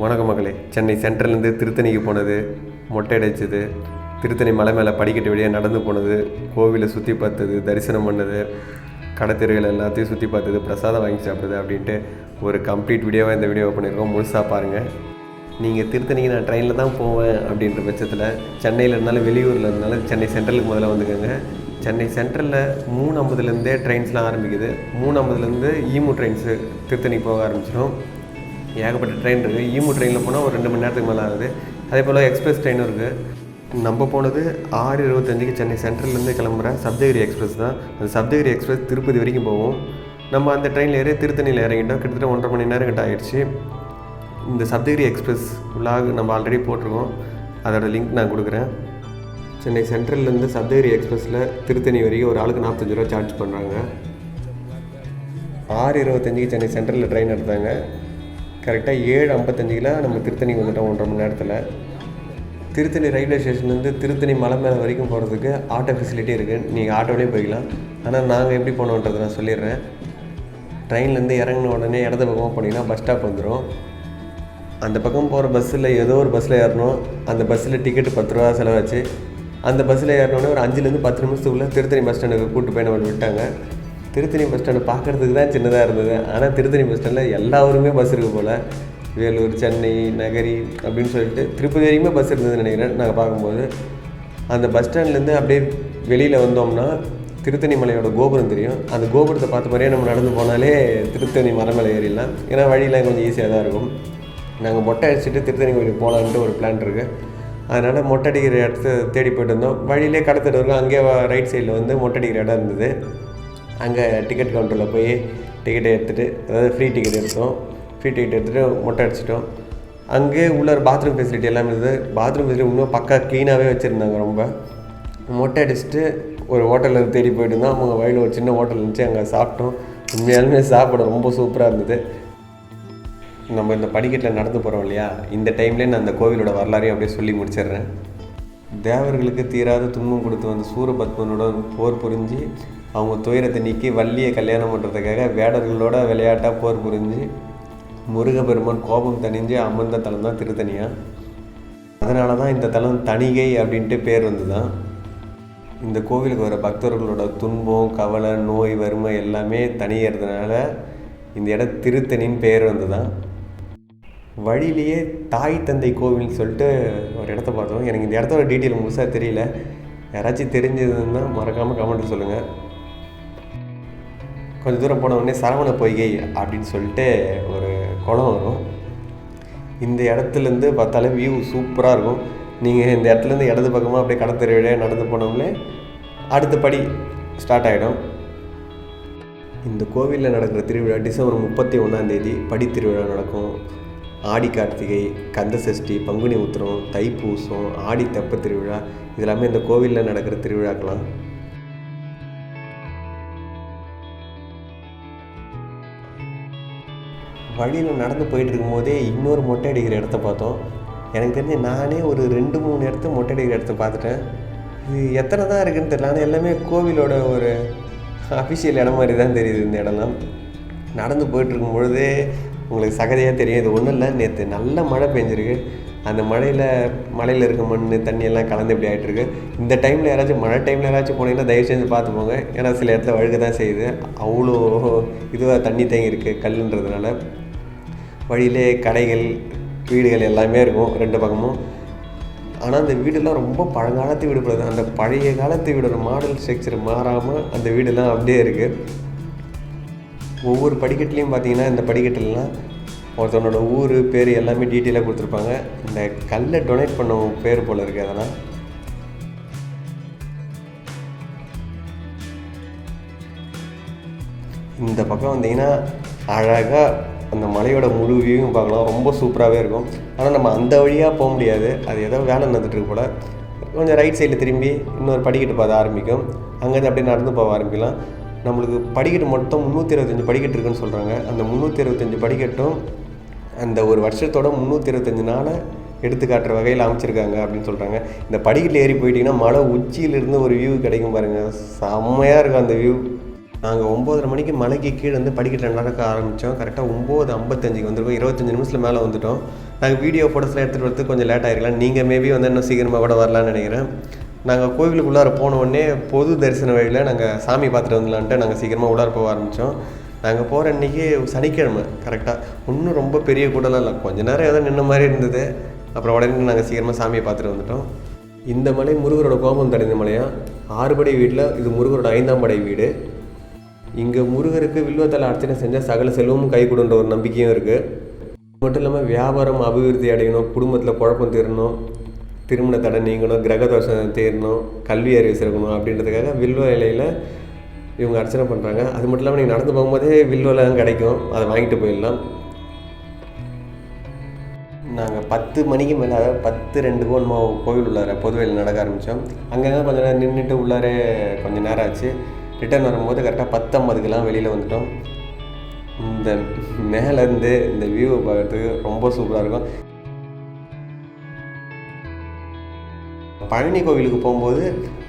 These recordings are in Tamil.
வணக்கம் மகளே. சென்னை சென்ட்ரல்லேருந்து திருத்தணிக்கு போனது மொட்டை அடிச்சது திருத்தணி மலை மேலே படிக்கட்டு வழியாக நடந்து போனது கோவிலை சுற்றி பார்த்தது தரிசனம் பண்ணது கடைத்தெருகள் எல்லாத்தையும் சுற்றி பார்த்தது பிரசாதம் வாங்கி சாப்பிட்டது அப்படின்ட்டு ஒரு கம்ப்ளீட் வீடியோவாக இந்த வீடியோவை பண்ணியிருக்கோம். முழுசாக பாருங்கள் நீங்கள் திருத்தணிக்கு நான் ட்ரெயினில் தான் போவேன் அப்படின்ற பட்சத்தில் சென்னையில் இருந்தாலும் வெளியூரில் இருந்தாலும் சென்னை சென்ட்ரலுக்கு முதல்ல வந்துக்கோங்க. சென்னை சென்ட்ரலில் மூணு ஐம்பதுலேருந்தே ட்ரெயின்ஸ்லாம் ஆரம்பிக்குது. மூணு ஐம்பதுலேருந்து ஈமு ட்ரெயின்ஸு திருத்தணிக்கு போக ஆரம்பிச்சிடும் ஏகப்பட்ட ட்ரெயின் இருக்குது ஈமு ட்ரெயினில் போனால் ஒரு ரெண்டு மணி நேரத்துக்கு மேலே ஆகுது. அதே போல் எக்ஸ்பிரஸ் ட்ரெயினும் இருக்குது நம்ம போனது ஆறு இருபத்தஞ்சுக்கு சென்னை சென்ட்ரல்லேருந்து கிளம்புற சப்தகிரி எக்ஸ்பிரஸ் தான். அந்த சப்தகிரி எக்ஸ்பிரஸ் திருப்பதி வரைக்கும் போவோம் நம்ம அந்த ட்ரெயினில் ஏறி திருத்தணியில் இறங்கிட்டோம். கிட்டத்தட்ட ஒன்றரை மணி நேரம் கிட்ட ஆகிடுச்சு இந்த சப்தகிரி எக்ஸ்பிரஸ் விலாக் நம்ம ஆல்ரெடி போட்டிருக்கோம். அதோட லிங்க் நான் கொடுக்குறேன். சென்னை சென்ட்ரல்லேருந்து சப்தகிரி எக்ஸ்பிரஸில் திருத்தணி வரைக்கும் ஒரு ஆளுக்கு நாற்பத்தஞ்சு ரூபா சார்ஜ் பண்ணுறாங்க ஆறு இருபத்தஞ்சிக்கு சென்னை சென்ட்ரலில் ட்ரெயின் எடுத்தாங்க. கரெக்டாக ஏழு ஐம்பத்தஞ்சுக்கில் நம்ம திருத்தணிக்கு வந்துட்டோம் ஒன்றரை மணி நேரத்தில். திருத்தணி ரயில்வே ஸ்டேஷன்லேருந்து திருத்தணி மலை மேலே வரைக்கும் போகிறதுக்கு ஆட்டோ ஃபெசிலிட்டி இருக்குது நீங்கள் ஆட்டோலேயே போய்க்கலாம். ஆனால் நாங்கள் எப்படி போனோன்றதை நான் சொல்லிடுறேன். ட்ரெயின்லேருந்து இறங்கின உடனே இடது பக்கமாக போனீங்கன்னா பஸ் ஸ்டாப் வந்துடும் அந்த பக்கம் போகிற பஸ்ஸில் ஏதோ ஒரு பஸ்ஸில் ஏறணும். அந்த பஸ்ஸில் டிக்கெட்டு பத்து ரூபா செலவாச்சு. அந்த பஸ்ஸில் ஏறினோடனே ஒரு அஞ்சுலேருந்து பத்து நிமிஷத்துக்குள்ளே திருத்தணி பஸ் ஸ்டாண்டுக்கு கூப்பிட்டு போய் நம்ம விட்டாங்க. திருத்தணி பஸ் ஸ்டாண்டு பார்க்குறதுக்கு தான் சின்னதாக இருந்தது. ஆனால் திருத்தணி பஸ் ஸ்டாண்டில் எல்லா ஊருமே பஸ் இருக்குது போல். வேலூர் சென்னை நகரி அப்படின்னு சொல்லிட்டு திருப்பதி வரைக்குமே பஸ் இருந்ததுன்னு நினைக்கிறேன் நாங்கள் பார்க்கும்போது. அந்த பஸ் ஸ்டாண்ட்லேருந்து அப்படியே வெளியில் வந்தோம்னா திருத்தணி மலையோட கோபுரம் தெரியும். அந்த கோபுரத்தை பார்த்த மாதிரியே நம்ம நடந்து போனாலே திருத்தணி மலை ஏறிடலாம். ஏன்னா வழியெலாம் கொஞ்சம் ஈஸியாக தான் இருக்கும். நாங்கள் மொட்டை அடிச்சுட்டு திருத்தணி கோயிலுக்கு போகலான்ட்டு ஒரு பிளான் இருக்குது அதனால் மொட்டை அடிக்கிற இடத்த தேடி போயிட்டு இருந்தோம் வழியிலே கடத்திட்டு இருக்கோம் அங்கே ரைட் சைடில் வந்து மொட்டை அடிக்கிற இடம் இருந்தது. அங்கே டிக்கெட் கவுண்டரில் போய் டிக்கெட்டை எடுத்துகிட்டு அதாவது ஃப்ரீ டிக்கெட் எடுத்தோம். ஃப்ரீ டிக்கெட் எடுத்துகிட்டு மொட்டை அடிச்சிட்டோம். அங்கே உள்ள பாத்ரூம் ஃபெசிலிட்டி எல்லாமே இருந்தது. பாத்ரூம் ஃபெசிலிட்டி இன்னும் பக்கா க்ளீனாகவே வச்சுருந்தாங்க ரொம்ப. மொட்டை அடிச்சுட்டு ஒரு ஹோட்டலில் தேடி போயிட்டு இருந்தோம். அவங்க வயலில் ஒரு சின்ன ஹோட்டல் இருந்துச்சு. அங்கே சாப்பிட்டோம். உண்மையாலுமே சாப்பிட ரொம்ப சூப்பராக இருந்தது. நம்ம இந்த படிக்கட்டில் நடந்து போகிறோம் இல்லையா? இந்த டைம்லேயே நான் அந்த கோவிலோட வரலாறையும் அப்படியே சொல்லி முடிச்சிடுறேன். தேவர்களுக்கு தீராத துன்பம் கொடுத்து வந்த சூரபத்மனோட போர் புரிஞ்சு அவங்க துயரத்தை நீக்கி வள்ளியை கல்யாணம் பண்ணுறதுக்காக வேடர்களோட விளையாட்டாக போர் புரிஞ்சு முருகப்பெருமான் கோபம் தணிஞ்சு அமர்ந்த தலம் தான் திருத்தணியாக அதனால தான் இந்த தலம் தணிகை அப்படின்ட்டு பேர் வந்து தான் இந்த கோவிலுக்கு வர பக்தர்களோட துன்பம் கவலை நோய் வறுமை எல்லாமே தனியறதுனால இந்த இடம் திருத்தணின்னு பேர் வந்து தான் வழியிலேயே தாய் தந்தை கோவில்னு சொல்லிட்டு ஒரு இடத்த பார்த்தோம். எனக்கு இந்த இடத்தோட டீட்டெயில் முழுசாக தெரியல. யாராச்சும் தெரிஞ்சதுன்னா மறக்காமல் கமெண்ட் சொல்லுங்கள் கொஞ்சம் தூரம் போன உடனே சரவண பொய்கை அப்படின்னு சொல்லிட்டு ஒரு குளம் வரும். இந்த இடத்துலேருந்து பார்த்தாலே வியூ சூப்பராக இருக்கும். நீங்கள் இந்த இடத்துலேருந்து இடது பக்கமாக அப்படியே கடத்தெரு வழியாக நடந்து போனோம்னே அடுத்த படி ஸ்டார்ட் ஆகிடும் இந்த கோவிலில் நடக்கிற திருவிழா டிசம்பர் முப்பத்தி ஒன்றாந்தேதி படி திருவிழா நடக்கும். ஆடி கார்த்திகை கந்த சஷ்டி பங்குனி உத்திரம் தைப்பூசம் ஆடி தெப்ப திருவிழா இதெல்லாமே இந்த கோவிலில் நடக்கிற திருவிழாக்கெல்லாம். வழியில் நடந்து போயிட்டு இருக்கும்போதே இன்னொரு மொட்டை அடிக்கிற இடத்த பார்த்தோம். எனக்கு தெரிஞ்சு நானே ஒரு ரெண்டு மூணு இடத்த மொட்டை அடிக்கிற இடத்த பார்த்துட்டேன். இது எத்தனை தான் இருக்குன்னு தெரியல. ஆனால் எல்லாமே கோவிலோட ஒரு அஃபிஷியல் இடம் மாதிரி தான் தெரியுது இந்த இடம்லாம். நடந்து போயிட்டு இருக்கும் பொழுதே உங்களுக்கு சகதியாக தெரியும். இது ஒன்றும் இல்லை. நேற்று நல்ல மழை பெஞ்சிருக்கு. அந்த மழையில் மலையில் இருக்க மண் தண்ணி எல்லாம் கலந்து இப்படி ஆகிட்டுருக்கு இந்த டைமில் யாராச்சும் மழை டைமில் யாராச்சும் போனீங்கன்னா தயவு செஞ்சு பார்த்து போங்க. ஏன்னா சில இடத்துல வழுக்க தான் செய்யுது. அவ்வளோ இதுவாக தண்ணி தேங்கி இருக்குது கல்லுன்றதுனால. வழியிலே கடைகள் வீடுகள் எல்லாமே இருக்கும் ரெண்டு பக்கமும். ஆனால் அந்த வீடெல்லாம் ரொம்ப பழங்காலத்து வீடு போல அந்த பழைய காலத்து வீடோட மாடல் ஸ்ட்ரக்சர் மாறாமல் அந்த வீடெல்லாம் அப்படியே இருக்குது ஒவ்வொரு படிக்கட்டுலேயும் பார்த்தீங்கன்னா இந்த படிக்கட்டுலாம் ஒருத்தவனோட ஊர் பேர் எல்லாமே டீட்டெயிலாக கொடுத்துருப்பாங்க. இந்த கல்லை டொனேட் பண்ண பேர் போல் இருக்குது அதெல்லாம். இந்த பக்கம் வந்தீங்கன்னா அழகாக அந்த மலையோட முழு வியூவும் பார்க்கலாம். ரொம்ப சூப்பராகவே இருக்கும். ஆனால் நம்ம அந்த வழியாக போக முடியாது. அது ஏதோ வேலை நடந்துட்டுருக்கு போல். கொஞ்சம் ரைட் சைடில் திரும்பி இன்னொரு படிக்கட்டு பார்த்து ஆரம்பிக்கும். அங்கேருந்து அப்படியே நடந்து போக ஆரம்பிக்கலாம். நம்மளுக்கு படிக்கட்டு மொத்தம் முந்நூற்றி இருபத்தஞ்சி படிக்கட்டு இருக்குன்னு சொல்கிறாங்க அந்த முந்நூற்றி இருபத்தஞ்சி படிக்கட்டும் அந்த ஒரு வருஷத்தோட முந்நூற்றி இருபத்தஞ்சி நாளை எடுத்து காட்டுற வகையில் அமைச்சிருக்காங்க அப்படின்னு சொல்கிறாங்க இந்த படிக்கட்டில் ஏறி போயிட்டீங்கன்னா மலை உச்சியிலிருந்து ஒரு வியூ கிடைக்கும் பாருங்கள் செம்மையாக இருக்கும் அந்த வியூ நாங்கள் ஒம்போதரை மணிக்கு மலைக்கு கீழே வந்து படிக்கட்டில் நடக்க ஆரம்பித்தோம் கரெக்டாக ஒம்பது ஐம்பத்தஞ்சுக்கு வந்திருக்கோம். இருபத்தஞ்சி நிமிஷத்தில் மேலே வந்துட்டோம். நாங்கள் வீடியோ ஃபோட்டோஸ்லாம் எடுத்துகிட்டு வரதுக்கு கொஞ்சம் லேட் ஆகிருக்கலாம் நீங்கள் மேபி வந்து இன்னும் சீக்கிரமாக கூட வரலான்னு நினைக்கிறேன். நாங்கள் கோவிலுக்குள்ளார போன உடனே பொது தரிசன வழியில் நாங்கள் சாமி பார்த்துட்டு வந்துடலான்ட்டு நாங்கள் சீக்கிரமாக உள்ளார போக ஆரம்பித்தோம் நாங்கள் போகிற அன்றைக்கி சனிக்கிழமை கரெக்டாக இன்னும் ரொம்ப பெரிய கூடலாம் இல்லை. கொஞ்ச நேரம் ஏதோ நின்ன மாதிரி இருந்தது. அப்புறம் உடனே நாங்கள் சீக்கிரமாக சாமியை பார்த்துட்டு வந்துட்டோம். இந்த மலை முருகரோட கோபம் தடைந்த மலையா? ஆறுபடை வீட்டில் இது முருகரோட ஐந்தாம் படை வீடு. இங்கே முருகருக்கு வில்வத்தலை அர்ச்சனை செஞ்சால் சகல செல்வமும் கை கொடுன்ற ஒரு நம்பிக்கையும் இருக்குது மட்டும் இல்லாமல் வியாபாரம் அபிவிருத்தி அடையணும் குடும்பத்தில் குழப்பம் தீரணும் திருமண தடை நீங்கணும் கிரக தோஷம் தீரணும் கல்வி அறிவு சிறக்கணும் அப்படின்றதுக்காக வில்வ இலையில் இவங்க அர்ச்சனை பண்ணுறாங்க அது மட்டும் இல்லாமல் நீங்கள் நடந்து போகும்போதே வில்லுவெல்லாம் கிடைக்கும். அதை வாங்கிட்டு போயிடலாம். நாங்கள் பத்து மணிக்கு மேலே பத்து ரெண்டுக்கும் நம்ம கோவில் உள்ளார பொதுவெளியில் நடக்க ஆரம்பித்தோம் அங்கங்கே கொஞ்சம் நேரம் நின்றுட்டு உள்ளாரே கொஞ்சம் நேரம் ஆச்சு. ரிட்டர்ன் வரும்போது கரெக்டாக பத்தம்பதுக்கெலாம் வெளியில் வந்துட்டோம். இந்த மேலேருந்து இந்த வியூவை பார்க்குறதுக்கு ரொம்ப சூப்பராக இருக்கும். பழனி கோவிலுக்கு போகும்போது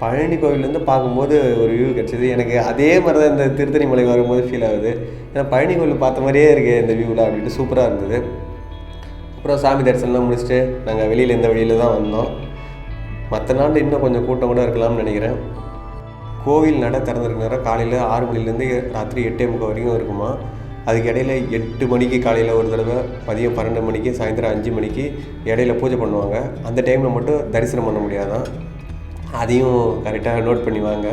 பழனி கோவிலேருந்து பார்க்கும்போது ஒரு வியூ கிடச்சிது. எனக்கு அதே மாதிரி தான் இந்த திருத்தணி மலை வரும்போது ஃபீல் ஆகுது. ஏன்னா பழனி கோவில் பார்த்த மாதிரியே இருக்குது இந்த வியூவில் அப்படின்ட்டு சூப்பராக இருந்தது. அப்புறம் சாமி தரிசனம்லாம் முடிச்சுட்டு நாங்கள் வெளியில் இந்த வழியில் தான் வந்தோம். மற்ற நாள் இன்னும் கொஞ்சம் கூட்டம் கூட இருக்கலாம்னு நினைக்கிறேன். கோவில் நட திறந்துருக்க நேரம் காலையில் ஆறு மணிலேருந்து ராத்திரி எட்டே முக்கால் வரைக்கும் இருக்குமா? அதுக்கு இடையில எட்டு மணிக்கு காலையில் ஒரு தடவை மதியம் பன்னெண்டு மணிக்கு சாயந்தரம் அஞ்சு மணிக்கு இடையில பூஜை பண்ணுவாங்க. அந்த டைமில் மட்டும் தரிசனம் பண்ண முடியாதான் அதையும் கரெக்டாக நோட் பண்ணி வாங்க.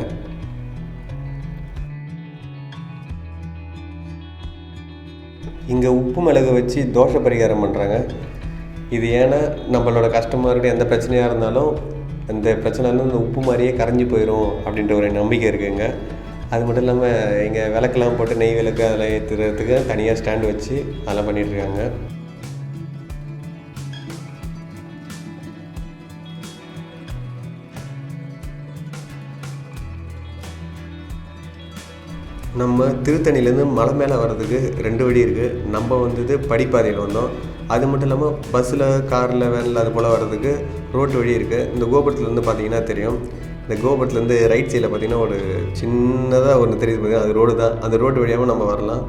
இங்கே உப்பு மிளகு வச்சு தோஷை பரிகாரம் பண்ணுறாங்க இது ஏன்னா நம்மளோட கஷ்டமாக எந்த பிரச்சனையாக இருந்தாலும் அந்த பிரச்சனைலாம் இந்த உப்பு மாதிரியே கரைஞ்சி போயிடும் அப்படின்ற ஒரு நம்பிக்கை இருக்குங்க. அது மட்டும் இல்லாமல் இங்கே விளக்கெல்லாம் போட்டு நெய் விளக்கு அதெல்லாம் ஏற்றுறதுக்கு தனியாக ஸ்டாண்டு வச்சு அதெல்லாம் பண்ணிகிட்ருக்காங்க நம்ம திருத்தணிலேருந்து மலை மேலே வர்றதுக்கு ரெண்டு வழி இருக்குது நம்ம வந்தது படிப்பாதையில் வந்தோம். அது மட்டும் இல்லாமல் பஸ்ஸில் காரில் வேனில் அது போல் வர்றதுக்கு ரோட்டு வழி இருக்குது இந்த கோபுரத்துலேருந்து பார்த்தீங்கன்னா தெரியும். இந்த கோபுரத்துலேருந்து ரைட் சைடில் பார்த்தீங்கன்னா ஒரு சின்னதாக ஒன்று தெரியுது பார்த்தீங்கன்னா அது ரோடு தான். அந்த ரோடு வழியாகவும் நம்ம வரலாம்.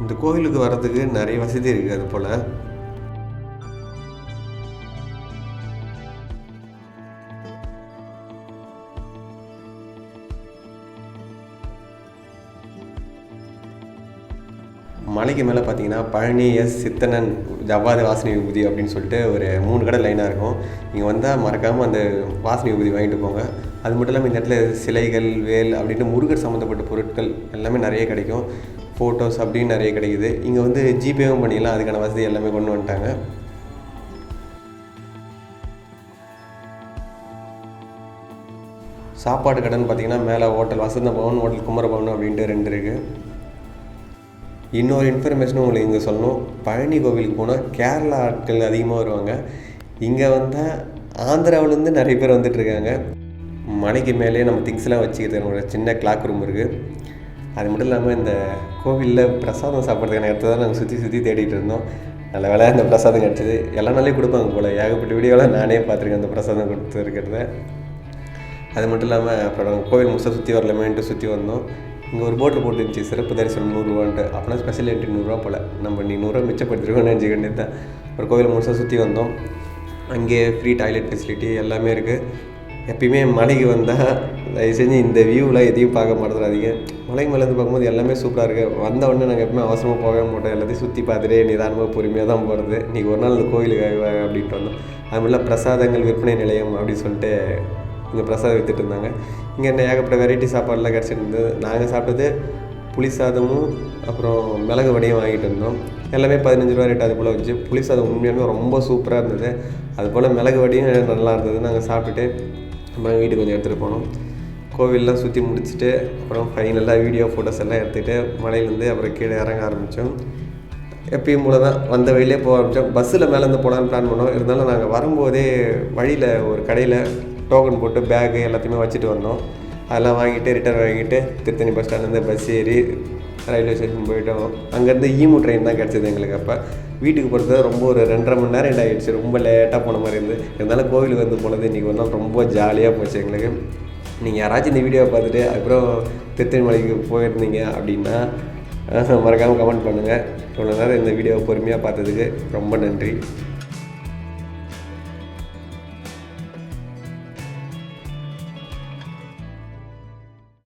இந்த கோவிலுக்கு வர்றதுக்கு நிறைய வசதி இருக்குது அது போல். மலைக்கு மேலே பார்த்தீங்கன்னா பழனி எஸ் சித்தனன் ஜவ்வாது வாசனை விபூதி அப்படின்னு சொல்லிட்டு ஒரு மூணு கடை லைனாக இருக்கும். இங்கே வந்தால் மறக்காமல் அந்த வாசனை விபூதி வாங்கிட்டு போங்க. அது மட்டும் இல்லாமல் இந்த இடத்துல சிலைகள் வேல் அப்படின்ட்டு முருகர் சம்மந்தப்பட்ட பொருட்கள் எல்லாமே நிறைய கிடைக்கும். ஃபோட்டோஸ் அப்படின்னு நிறைய கிடைக்குது. இங்கே வந்து ஜிபேவும் பண்ணிடலாம். அதுக்கான வசதி எல்லாமே கொண்டு வந்துட்டாங்க. சாப்பாடு கடைன்னு பார்த்தீங்கன்னா மேலே ஹோட்டல் வசந்த பவன் ஹோட்டல் குமரபவன் அப்படின்ட்டு ரெண்டு இருக்குது இன்னொரு இன்ஃபர்மேஷனும் உங்களுக்கு இங்கே சொல்லணும். பழனி கோவிலுக்கு போனால் கேரளா ஆட்கள் அதிகமாக வருவாங்க. இங்கே வந்தால் ஆந்திராவிலேருந்து நிறைய பேர் வந்துட்டுருக்காங்க மலைக்கு மேலே நம்ம திங்ஸ்லாம் வச்சுக்கிறது ஒரு சின்ன கிளாக் ரூம் இருக்குது அது மட்டும் இல்லாமல் இந்த கோவிலில் பிரசாதம் சாப்பிட்றதுக்கான இடத்த தான் நாங்கள் சுற்றி சுற்றி தேடிட்டு இருந்தோம். நல்ல வேலை அந்த பிரசாதம் கிடச்சிது. எல்லா நாளையும் கொடுப்பாங்க போல். ஏகப்பட்ட வீடியோவில் நானே பார்த்துருக்கேன் அந்த பிரசாதம் கொடுத்து இருக்கிறத. அது மட்டும் இல்லாமல் அப்புறம் கோவில் முசை சுற்றி வரலாமேன்ட்டு சுற்றி வந்தோம். இங்கே ஒரு போட்டில் போட்டுருந்துச்சு சிறப்பு தரிசனம் நூறுரூவான்ட்டு. அப்போனா ஸ்பெஷல் என்ட்ரி நூறுரூவா போல். நம்ம நீ நூறுரூவா மிச்சப்படுத்திருக்கோம்னு நினச்சி வேண்டியது தான் ஒரு கோவில் முழுசாக சுற்றி வந்தோம். அங்கே ஃப்ரீ டாய்லெட் ஃபெசிலிட்டி எல்லாமே இருக்குது எப்பயுமே மலைக்கு வந்தால் தயவு செஞ்சு இந்த வியூவில் எதையும் பார்க்க மாட்டேறாதீங்க மலைக்கு மேலேருந்து பார்க்கும்போது எல்லாமே சூப்பராக இருக்குது வந்த உடனே நாங்கள் எப்பவுமே அவசரமாக போகவே மாட்டோம் எல்லாத்தையும் சுற்றி பார்த்துட்டே நிதானமாக பொறுமையாக தான் போகிறது இன்றைக்கி ஒரு நாள் இந்த கோயிலுக்கு அப்படின்ட்டு வந்தோம். அது மாதிரிலாம் பிரசாதங்கள் விற்பனை நிலையம் அப்படின்னு சொல்லிட்டு இங்கே பிரசாதம் விற்றுட்டு இருந்தாங்க. இங்கே என்ன ஏகப்பட்ட வெரைட்டி சாப்பாடெலாம் கிடச்சிட்டு இருந்தது. நாங்கள் சாப்பிட்டது புளி சாதமும் அப்புறம் மிளகு வடையும் வாங்கிட்டு இருந்தோம். எல்லாமே பதினஞ்சு ரூபா ரேட் அது போல் வச்சு புளி சாதம் உண்மையாலுமே ரொம்ப சூப்பராக இருந்தது. அது போல் மிளகு வடையும் நல்லா இருந்தது நாங்கள் சாப்பிட்டுட்டு அப்புறம் வீட்டுக்கு கொஞ்சம் எடுத்துகிட்டு போனோம். கோவிலெலாம் சுற்றி முடிச்சுட்டு அப்புறம் ஃபைனலாக வீடியோ ஃபோட்டோஸ் எல்லாம் எடுத்துகிட்டு மலையிலேருந்து அப்புறம் கீழே இறங்க ஆரம்பித்தோம் எப்பயும் போல தான் வந்த வழியிலே போக ஆரம்பித்தோம் பஸ்ஸில் மேலேருந்து போகலான்னு பிளான் பண்ணோம். இருந்தாலும் நாங்கள் வரும்போதே வழியில் ஒரு கடையில் டோக்கன் போட்டு பேகு எல்லாத்தையுமே வச்சுட்டு வந்தோம். அதெல்லாம் வாங்கிட்டு ரிட்டர்ன் வாங்கிட்டு திருத்தணி பஸ் ஸ்டாண்ட்லேருந்து பஸ் ஏறி ரயில்வே ஸ்டேஷன் போயிட்டோம். அங்கேருந்து ஈமு ட்ரெயின் தான் கிடச்சிது எங்களுக்கு அப்போ. வீட்டுக்கு போகிறது ரொம்ப ஒரு ரெண்டரை மணி நேரம் என்ன ஆகிடுச்சு ரொம்ப லேட்டாக போன மாதிரி இருந்து. இருந்தாலும் கோவிலுக்கு வந்து போனது இன்றைக்கி ஒரு நாள் ரொம்ப ஜாலியாக போச்சு எங்களுக்கு. நீங்கள் யாராச்சும் இந்த வீடியோவை பார்த்துட்டு அதுக்கப்புறம் திருத்தணி மலைக்கு போயிருந்தீங்க அப்படின்னா மறக்காமல் கமெண்ட் பண்ணுங்கள் இவ்வளோ நேரம் இந்த வீடியோவை பொறுமையாக பார்த்ததுக்கு ரொம்ப நன்றி.